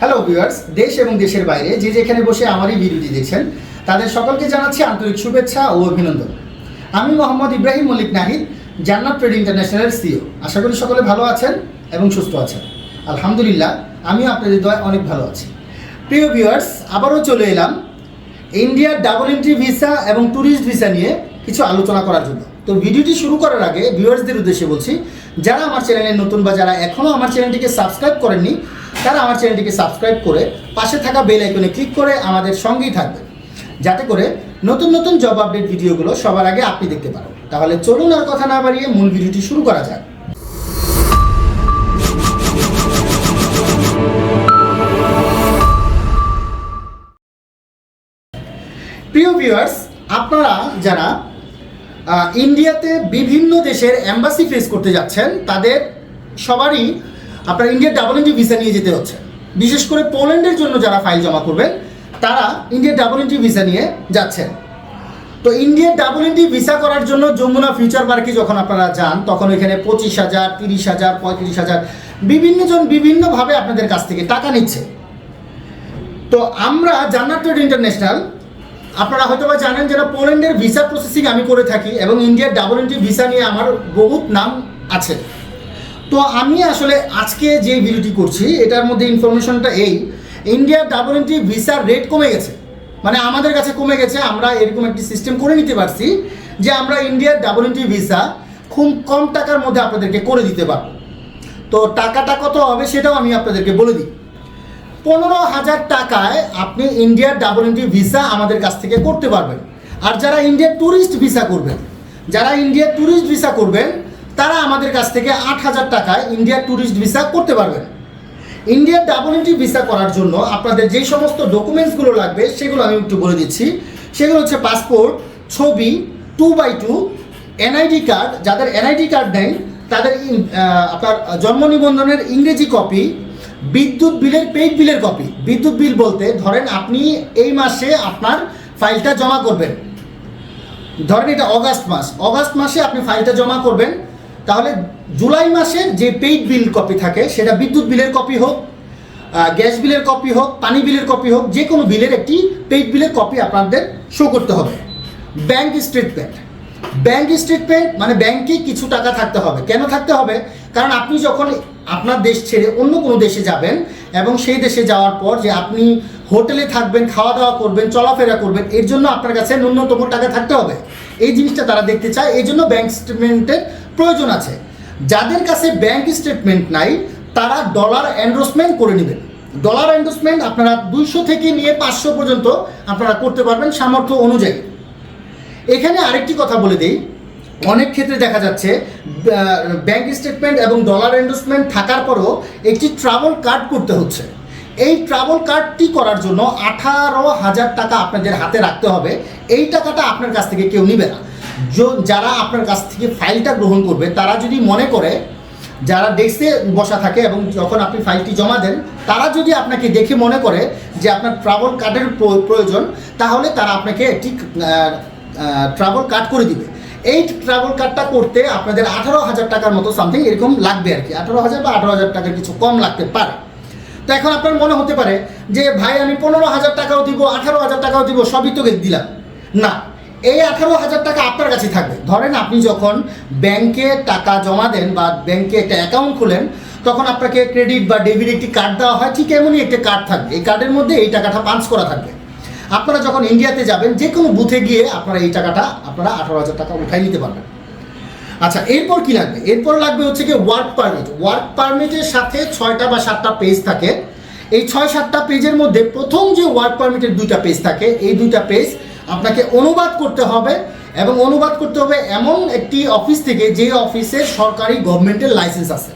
Hello viewers দেশ এবং দেশের বাইরে যে যেখানে বসে আমারই ভিডিওটি দেখছেন, তাদের সকলকে জানাচ্ছি আন্তরিক শুভেচ্ছা ও অভিনন্দন। আমি মোহাম্মদ ইব্রাহিম মল্লিক নাহিদ, জান্নাত ট্রেড ইন্টারন্যাশনালের সিও আশা করি সকলে ভালো আছেন এবং সুস্থ আছেন। আলহামদুলিল্লাহ, আমিও আপনাদের দয় অনেক ভালো আছি। প্রিয় ভিউয়ার্স আবারও চলে এলাম ইন্ডিয়ার ডাবল এন্ট্রি ভিসা এবং ট্যুরিস্ট ভিসা নিয়ে কিছু আলোচনা করার জন্য। তো ভিডিওটি শুরু করার আগে ভিউয়ার্সদের উদ্দেশ্যে বলছি, যারা আমার চ্যানেলে নতুন বা যারা এখনও আমার চ্যানেলটিকে সাবস্ক্রাইব করেননি তারা আমার চ্যানেলটিকে সাবস্ক্রাইব করে পাশে থাকা বেল আইকনে ক্লিক করে আমাদের সঙ্গেই থাকবেন। যাতে করে নতুন নতুন জব আপডেট ভিডিওগুলো সবার আগে আপনি দেখতে পারেন। তাহলে চলুন আর কথা না বাড়িয়ে মূল ভিডিওটি শুরু করা যাক। প্রিয় ভিউয়ার্স আপনারা যারা ইন্ডিয়াতে বিভিন্ন দেশের অ্যাম্বাসি ফেস করতে যাচ্ছেন, তাদের সবারই আপনার ইন্ডিয়ার ডাবল এন্ট্রি ভিসা নিয়ে যেতে হচ্ছে। বিশেষ করে পোল্যান্ডের জন্য যারা ফাইল জমা করবেন, তারা ইন্ডিয়ার ডাবল এন্ট্রি ভিসা নিয়ে যাচ্ছেন। তো ইন্ডিয়ার ডাবল এন্ট্রি ভিসা করার জন্য যমুনা ফিউচার পার্কে যখন আপনারা যান, তখন এখানে পঁচিশ হাজার, তিরিশ হাজার, পঁয়ত্রিশ হাজার বিভিন্ন জন বিভিন্নভাবে আপনাদের কাছ থেকে টাকা নিচ্ছে। তো আমরা জান্নাত ট্রেড ইন্টারন্যাশনাল, আপনারা হয়তো বা জানেন যারা পোল্যান্ডের ভিসা প্রসেসিং আমি করে থাকি এবং ইন্ডিয়ার ডাবল এন্ট্রি ভিসা নিয়ে আমার বহুত নাম আছে। তো আমি আসলে আজকে যে ভিডিওটি করছি, এটার মধ্যে ইনফরমেশনটা এই। ইন্ডিয়ার ডাবল এন্ট্রি ভিসার রেট কমে গেছে। মানে আমাদের কাছে কমে গেছে, আমরা এরকম একটি সিস্টেম করে নিতে পারছি যে আমরা ইন্ডিয়ার ডাবল এন্ট্রি ভিসা খুব কম টাকার মধ্যে আপনাদেরকে করে দিতে পারব। তো টাকাটা কত হবে সেটাও আমি আপনাদেরকে বলে দিই। পনেরো হাজার টাকায় আপনি ইন্ডিয়ার ডাবল এন্ট্রি ভিসা আমাদের কাছ থেকে করতে পারবেন। আর যারা ইন্ডিয়ার ট্যুরিস্ট ভিসা করবেন, যারা ইন্ডিয়ার ট্যুরিস্ট ভিসা করবেন তারা আমাদের কাছ থেকে আট হাজার টাকায় ইন্ডিয়ার ট্যুরিস্ট ভিসা করতে পারবেন। ইন্ডিয়ার ডাবল এন্ট্রি ভিসা করার জন্য আপনাদের যে সমস্ত ডকুমেন্টসগুলো লাগবে, সেগুলো আমি একটু বলে দিচ্ছি। সেগুলো হচ্ছে পাসপোর্ট ছবি two by two NID card যাদের এনআইডি কার্ড নেই, তাদের আপনার জন্ম নিবন্ধনের ইংরেজি কপি বিদ্যুৎ বিলের পেইড বিলের কপি বিদ্যুৎ বিল বলতে ধরেন আপনি এই মাসে আপনার ফাইলটা জমা করবেন। ধরেন এটা অগাস্ট মাস। অগাস্ট মাসে আপনি ফাইলটা জমা করবেন। তাহলে জুলাই মাসের যে পেইড বিল কপি থাকে, সেটা বিদ্যুৎ বিলের কপি হোক গ্যাস বিলের কপি হোক, পানি বিলের কপি হোক, যে কোনো বিলের একটি পেইড বিলের কপি আপনাদের শো করতে হবে। ব্যাংক স্টেটমেন্ট ব্যাংক স্টেটমেন্ট মানে ব্যাংকে কিছু টাকা থাকতে হবে। কেন থাকতে হবে? কারণ আপনি যখন আপনার দেশ ছেড়ে অন্য কোনো দেশে যাবেন এবং সেই দেশে যাওয়ার পর যে আপনি হোটেলে থাকবেন, খাওয়া দাওয়া করবেন, চলাফেরা করবেন, এর জন্য আপনার কাছে ন্যূনতম টাকা থাকতে হবে। এই জিনিসটা তারা দেখতে চায়, এই জন্য ব্যাংক স্টেটমেন্টের প্রয়োজন আছে। যাদের কাছে ব্যাংক স্টেটমেন্ট নাই, তারা ডলার এন্ডোসমেন্ট করে নেবেন। ডলার এন্ডোসমেন্ট আপনারা দুইশো থেকে নিয়ে পাঁচশো পর্যন্ত আপনারা করতে পারবেন সামর্থ্য অনুযায়ী। এখানে আরেকটি কথা বলে দিই, অনেক ক্ষেত্রে দেখা যাচ্ছে ব্যাংক স্টেটমেন্ট এবং ডলার এন্ডোসমেন্ট থাকার পরও একটি ট্রাভেল কার্ড করতে হচ্ছে। এই ট্রাভেল কার্ডটি করার জন্য আঠারো হাজার টাকা আপনাদের হাতে রাখতে হবে। এই টাকাটা আপনার কাছ থেকে কেউ নিবে না। যারা আপনার কাছ থেকে ফাইলটা গ্রহণ করবে, তারা যদি মনে করে, যারা ডেস্কে বসা থাকে এবং যখন আপনি ফাইলটি জমা দেন, তারা যদি আপনাকে দেখে মনে করে যে আপনার ট্রাভেল কার্ডের প্রয়োজন, তাহলে তারা আপনাকে একটি ট্রাভেল কার্ড করে দিবে। এই ট্রাভেল কার্ডটা করতে আপনাদের আঠারো হাজার টাকার মতো সামথিং এরকম লাগবে আর কি। আঠারো হাজার বা আঠারো হাজার টাকার কিছু কম লাগতে পারে। তো এখন আপনার মনে হতে পারে যে, ভাই, আমি পনেরো হাজার টাকাও দিব, আঠারো হাজার টাকাও দিব, সবই তোকে দিলাম। না, এই আঠারো হাজার টাকা আপনার কাছে থাকবে। ধরেন আপনি যখন ব্যাংকে টাকা জমা দেন বা ব্যাংকে একটা অ্যাকাউন্ট খুলেন, তখন আপনাকে ক্রেডিট বা ডেবিট একটি কার্ড দেওয়া হয়, ঠিক এমনই একটা কার্ড থাকবে। এই কার্ডের মধ্যে এই টাকাটা পাঞ্চ করা থাকবে। আপনারা যখন ইন্ডিয়াতে যাবেন যে কোনো বুথে গিয়ে আপনারা এই টাকাটা, আপনারা আঠারো হাজার টাকা উঠাই নিতে পারবেন। আচ্ছা এরপর কি লাগবে? এরপর লাগবে হচ্ছে কি ওয়ার্ক পারমিট ওয়ার্ক পারমিটের সাথে ছয়টা বা সাতটা পেজ থাকে। এই ছয় সাতটা পেজের মধ্যে প্রথম যে ওয়ার্ক পারমিটের দুইটা পেজ থাকে, এই দুইটা পেজ আপনাকে অনুবাদ করতে হবে এবং অনুবাদ করতে হবে এমন একটি অফিস থেকে যে অফিসের সরকারি গভর্নমেন্টের লাইসেন্স আছে।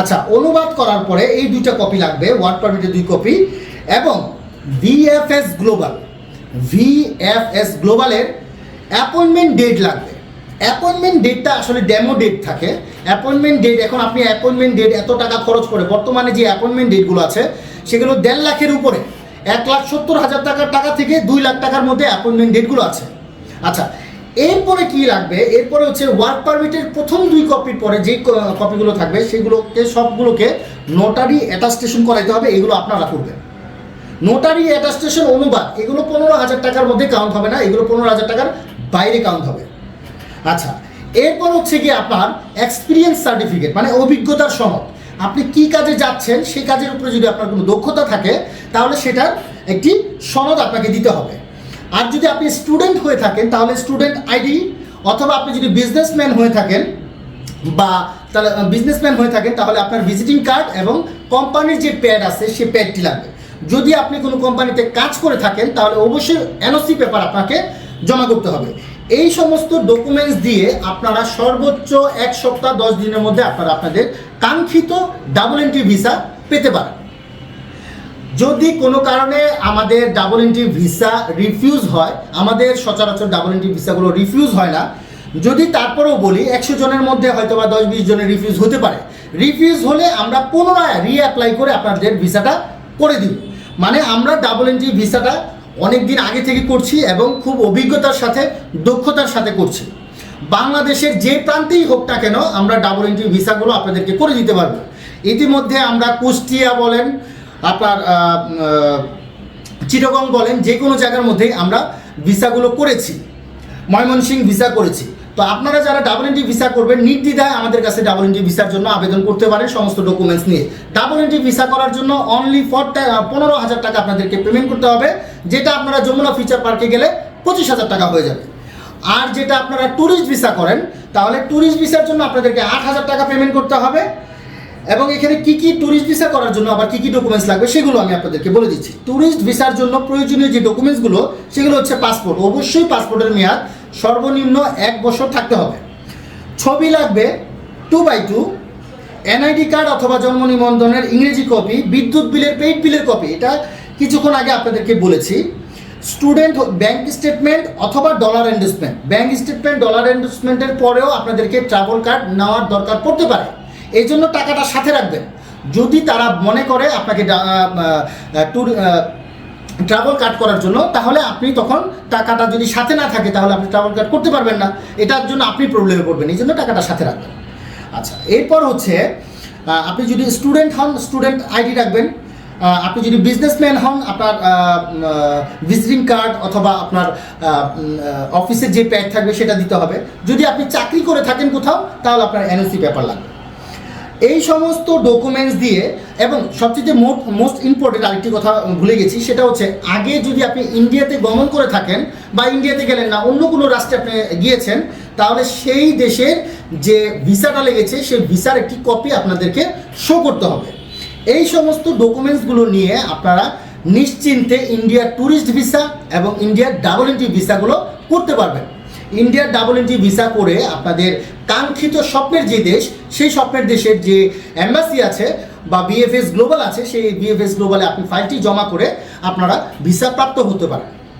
আচ্ছা অনুবাদ করার পরে এই দুইটা কপি লাগবে ওয়ার্ক পারমিটের দুই কপি এবং ভিএফএস গ্লোবাল ভিএফএস গ্লোবালের অ্যাপয়েন্টমেন্ট ডেট লাগবে। অ্যাপয়েন্টমেন্ট ডেটটা আসলে ডেমো ডেট থাকে। অ্যাপয়েন্টমেন্ট ডেট এখন আপনি অ্যাপয়েন্টমেন্ট ডেট এত টাকা খরচ করে, বর্তমানে যে অ্যাপয়েন্টমেন্ট ডেটগুলো আছে, সেগুলো দেড় লাখের উপরে। এক লাখ সত্তর হাজার টাকার টাকা থেকে দুই লাখ টাকার মধ্যে অ্যাপয়েন্টমেন্ট ডেটগুলো আছে। আচ্ছা এরপরে কি লাগবে? এরপরে হচ্ছে ওয়ার্ক পারমিটের প্রথম দুই কপির পরে যে কপিগুলো থাকবে, সেগুলোকে, সবগুলোকে নোটারি অ্যাটাস্টেশন করাইতে হবে, এগুলো আপনারা করবেন। নোটারি অ্যাটাস্টেশন অনুবাদ, এগুলো পনেরো হাজার টাকার মধ্যে কাউন্ট হবে না, এগুলো পনেরো হাজার টাকার বাইরে কাউন্ট হবে। আচ্ছা এরপর হচ্ছে কি আপনার এক্সপিরিয়েন্স সার্টিফিকেট মানে অভিজ্ঞতার সনদ। আপনি কি কাজে যাচ্ছেন, সেই কাজের উপরে যদি আপনার কোনো দক্ষতা থাকে, তাহলে সেটার একটি সনদ আপনাকে দিতে হবে। আর যদি আপনি স্টুডেন্ট হয়ে থাকেন, তাহলে স্টুডেন্ট আইডি অথবা আপনি যদি বিজনেসম্যান হয়ে থাকেন, বা তাহলে বিজনেসম্যান হয়ে থাকেন, তাহলে আপনার ভিজিটিং কার্ড এবং কোম্পানির যে প্যাড আছে সেই প্যাডটি লাগবে। যদি আপনি কোনো কোম্পানিতে কাজ করে থাকেন, তাহলে অবশ্যই এনওসি পেপার আপনাকে জমা করতে হবে। এই সমস্ত ডকুমেন্টস দিয়ে আপনারা সর্বোচ্চ এক সপ্তাহ, দশ দিনের মধ্যে আপনারা আপনাদের কাঙ্ক্ষিত ডাবল এন্ট্রি ভিসা পেতে পারেন। যদি কোনো কারণে আমাদের ডাবল এন্ট্রি ভিসা রিফিউজ হয়, আমাদের সচরাচর ডাবল এন্ট্রি ভিসাগুলো রিফিউজ হয় না, যদি তারপরেও বলি একশো জনের মধ্যে হয়তো বা দশ, বিশ জনের রিফিউজ হতে পারে। রিফিউজ হলে আমরা পুনরায় রিঅ্যাপ্লাই করে আপনাদের ভিসাটা করে দিব। মানে আমরা ডাবল এন্ট্রি ভিসাটা অনেক দিন আগে থেকে করছি এবং খুব অভিজ্ঞতার সাথে দক্ষতার সাথে করছি। বাংলাদেশের যে প্রান্তেই হোক না কেন আমরা ডাবল এন্ট্রি ভিসাগুলো আপনাদেরকে করে দিতে পারব। ইতিমধ্যে আমরা কুষ্টিয়া বলেন আপনার আহ, বলেন যে কোনো জায়গার মধ্যেই আমরা ভিসাগুলো করেছি। ময়মনসিং ভিসা করেছি। তো আপনারা যারা ডাবল এন্ট্রি ভিসা করবেন নির্দ্বিধায় আমাদের কাছে ডাবল এন্ট্রি ভিসার জন্য আবেদন করতে পারেন সমস্ত ডকুমেন্টস নিয়ে। ডাবল এন্ট্রি ভিসা করার জন্য অনলি ফর পনেরো হাজার টাকা আপনাদেরকে পেমেন্ট করতে হবে। যেটা আপনারা যমুনা ফিচার পার্কে গেলে পঁচিশ হাজার টাকা হয়ে যাবে। আর যেটা আপনারা ট্যুরিস্ট ভিসা করেন, তাহলে ট্যুরিস্ট ভিসার জন্য আপনাদেরকে আট হাজার টাকা পেমেন্ট করতে হবে। এবং এখানে কি কি ট্যুরিস্ট ভিসা করার জন্য আবার কি কি ডকুমেন্টস লাগবে সেগুলো আমি আপনাদেরকে বলে দিচ্ছি। ট্যুরিস্ট ভিসার জন্য প্রয়োজনীয় যে ডকুমেন্টসগুলো সেগুলো হচ্ছে পাসপোর্ট অবশ্যই পাসপোর্টের মেয়াদ সর্বনিম্ন এক বছর থাকতে হবে। ছবি লাগবে two by two NID card অথবা জন্ম নিবন্ধনের ইংরেজি কপি বিদ্যুৎ বিলের পেইড বিলের কপি এটা কিছুক্ষণ আগে আপনাদেরকে বলেছি স্টুডেন্ট ব্যাংক স্টেটমেন্ট অথবা dollar endorsement bank statement dollar এন্ডোসমেন্টের পরেও আপনাদেরকে ট্রাভেল কার্ড নেওয়ার দরকার পড়তে পারে। এই জন্য টাকাটা সাথে রাখবেন। যদি তারা মনে করে আপনাকে ট্যুর ট্রাভেল কার্ড করার জন্য, তাহলে আপনি তখন টাকাটা যদি সাথে না থাকে, তাহলে আপনি ট্রাভেল কার্ড করতে পারবেন না। এটার জন্য আপনি প্রবলেমে পড়বেন। এই জন্য টাকাটা সাথে রাখবেন। আচ্ছা এরপর হচ্ছে আপনি যদি স্টুডেন্ট হন স্টুডেন্ট আইডি রাখবেন। আপনি যদি বিজনেসম্যান হন, আপনার ভিজিটিং কার্ড অথবা আপনার অফিসের যে প্যাড থাকবে সেটা দিতে হবে। যদি আপনি চাকরি করে থাকেন কোথাও, তাহলে আপনার এনওসি পেপার লাগবে। এই সমস্ত ডকুমেন্টস দিয়ে, এবং সবচেয়ে মোট মোস্ট ইম্পর্টেন্ট আরেকটি কথা ভুলে গেছি, সেটা হচ্ছে আগে যদি আপনি ইন্ডিয়াতে গমন করে থাকেন, বা ইন্ডিয়াতে গেলেন না, অন্য কোনো রাষ্ট্রে আপনি গিয়েছেন, তাহলে সেই দেশের যে ভিসাটা লেগেছে, সেই ভিসার একটি কপি আপনাদেরকে শো করতে হবে। এই সমস্ত ডকুমেন্টসগুলো নিয়ে আপনারা নিশ্চিন্তে ইন্ডিয়ার ট্যুরিস্ট ভিসা এবং ইন্ডিয়ার ডাবল এন্ট্রি ভিসাগুলো করতে পারবেন। ইন্ডিয়ার ডাবল এন্ট্রি ভিসা করে আপনাদের কাঙ্ক্ষিত স্বপ্নের যে দেশ, সেই স্বপ্নের দেশের যে অ্যাম্বাসি আছে বা বিএফএস গ্লোবাল আছে, সেই বিএফএস গ্লোবালে আপনি ফাইলটি জমা করে আপনারা ভিসা প্রাপ্ত হতে পারেন।